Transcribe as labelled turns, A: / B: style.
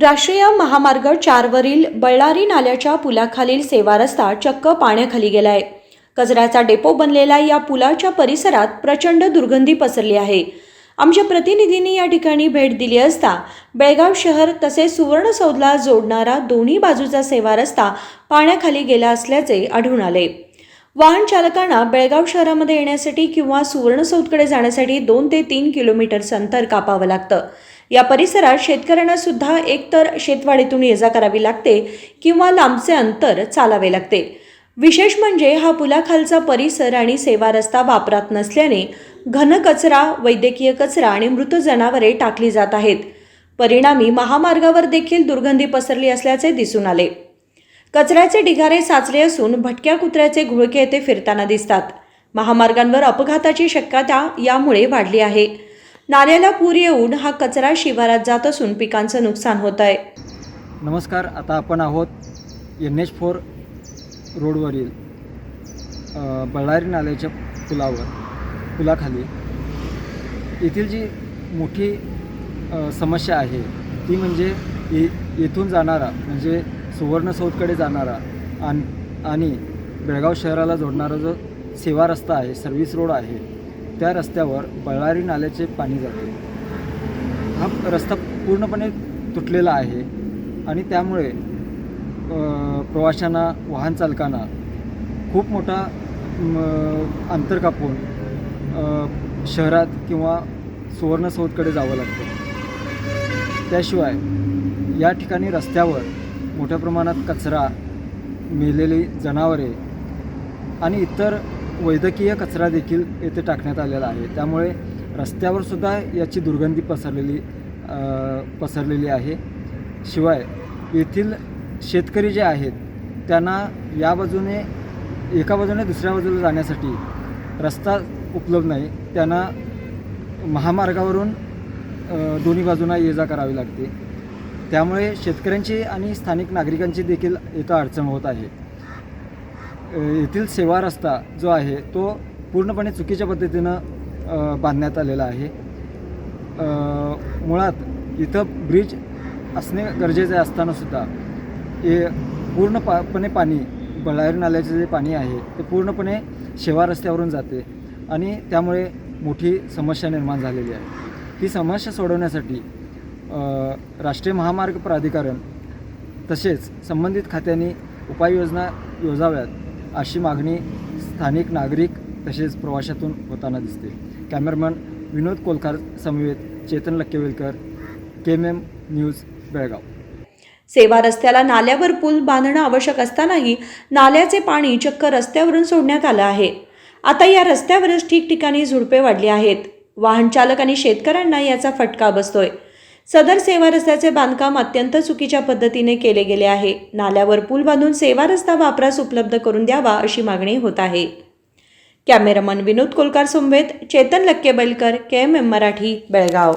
A: राष्ट्रीय महामार्ग चारवरील बळ्ळारी नाल्याच्या पुलाखालील सेवा रस्ता चक्क पाण्याखाली गेलाय. कचऱ्याचा डेपो बनलेला या पुलाच्या परिसरात प्रचंड दुर्गंधी पसरली आहे. आमच्या प्रतिनिधींनी या ठिकाणी भेट दिली असता बेळगाव शहर तसेच सुवर्णसौधला जोडणारा दोन्ही बाजूचा सेवा रस्ता पाण्याखाली गेला असल्याचे आढळून आले. वाहन चालकांना बेळगाव शहरामध्ये येण्यासाठी किंवा सुवर्णसौधकडे जाण्यासाठी दोन ते तीन किलोमीटरचं अंतर कापावं लागतं. या परिसरात शेतकऱ्यांना सुद्धा एकतर शेतवाडीतून ये जा करावी लागते किंवा लांबचे अंतर चालावे लागते. विशेष म्हणजे हा पुलाखालचा परिसर आणि सेवा रस्ता वापरात नसल्याने घन कचरा वैद्यकीय कचरा आणि मृत जनावरे टाकली जात आहेत. परिणामी महामार्गावर देखील दुर्गंधी पसरली असल्याचे दिसून आले. कचऱ्याचे ढिगारे साचले असून भटक्या कुत्र्याचे घुळके येथे फिरताना दिसतात. महामार्गांवर अपघाताची शक्यता यामुळे वाढली आहे. नाल्याला पूर येऊन हा कचरा शिवारात जात असून पिकांचं नुकसान होत आहे.
B: नमस्कार आता आपण आहोत एन एच फोर रोडवरील बळारी नाल्याच्या पुलावर पुलाखाली. येथील जी मोठी समस्या आहे ती म्हणजे ये येथून जाणारा म्हणजे सुवर्णसौधकडे जाणारा आणि आणि बेळगाव शहराला जोडणारा जो सेवा रस्ता आहे सर्व्हिस रोड आहे त्या रस्त्यावर बळारी नाल्याचे पाणी जाते. हा रस्ता पूर्णपणे तुटलेला आहे आणि त्यामुळे प्रवाशांना वाहन चालकांना खूप मोठा अंतर कापून शहरात किंवा सुवर्णसौधकडे जावं लागतं. त्याशिवाय या ठिकाणी रस्त्यावर मोठ्या प्रमाणात कचरा मेलेली जनावरे आणि इतर वैद्यकीय कचरा देखील येथे टाकण्यात आलेला आहे. त्यामुळे रस्त्यावर सुद्धा याची दुर्गंधी पसरलेली पसरलेली आहे. शिवाय येथील शेतकरी जे आहेत त्यांना या बाजूने एका बाजूने दुसऱ्या बाजूला जाण्यासाठी रस्ता उपलब्ध नाही. त्यांना महामार्गावरून दोन्ही बाजूंना ये जा करावी लागते. त्यामुळे शेतकऱ्यांची आणि स्थानिक नागरिकांची देखील इथं अडचण होत आहे. येथील सेवा रस्ता जो आहे तो पूर्णपणे चुकीच्या पद्धतीनं बांधण्यात आलेला आहे. मुळात इथं ब्रिज असणे गरजेचे असतानासुद्धा हे पूर्ण पापणे पाणी बळारी नाल्याचे जे पाणी आहे ते पूर्णपणे शेवा रस्त्यावरून जाते आणि त्यामुळे मोठी समस्या निर्माण झालेली आहे. ही समस्या सोडवण्यासाठी राष्ट्रीय महामार्ग प्राधिकरण तसेच संबंधित खात्यांनी उपाययोजना योजाव्यात. अशी मागणी स्थानिक नागरिक तसेच प्रवाशातून होताना दिसते. कॅमेरामन विनोद कोलकार समवेत Chetan Lakkevelkar K M M news Belgaum.
A: सेवा रस्त्याला नाल्यावर पूल बांधणं आवश्यक असतानाही नाल्याचे पाणी चक्क रस्त्यावरून सोडण्यात आलं आहे. आता या रस्त्यावरच ठिकठिकाणी झुडपे वाढली आहेत. वाहन चालक आणि शेतकऱ्यांना याचा फटका बसतोय. सदर सेवा रस्त्याचे बांधकाम अत्यंत चुकीच्या पद्धतीने केले गेले आहे. नाल्यावर पूल बांधून सेवा रस्ता वापरास उपलब्ध करून द्यावा अशी मागणी होत आहे. Cameraman Vinod Kolkar सोमवेत Chetan Lakkebalkar K M M Marathi Belgaum.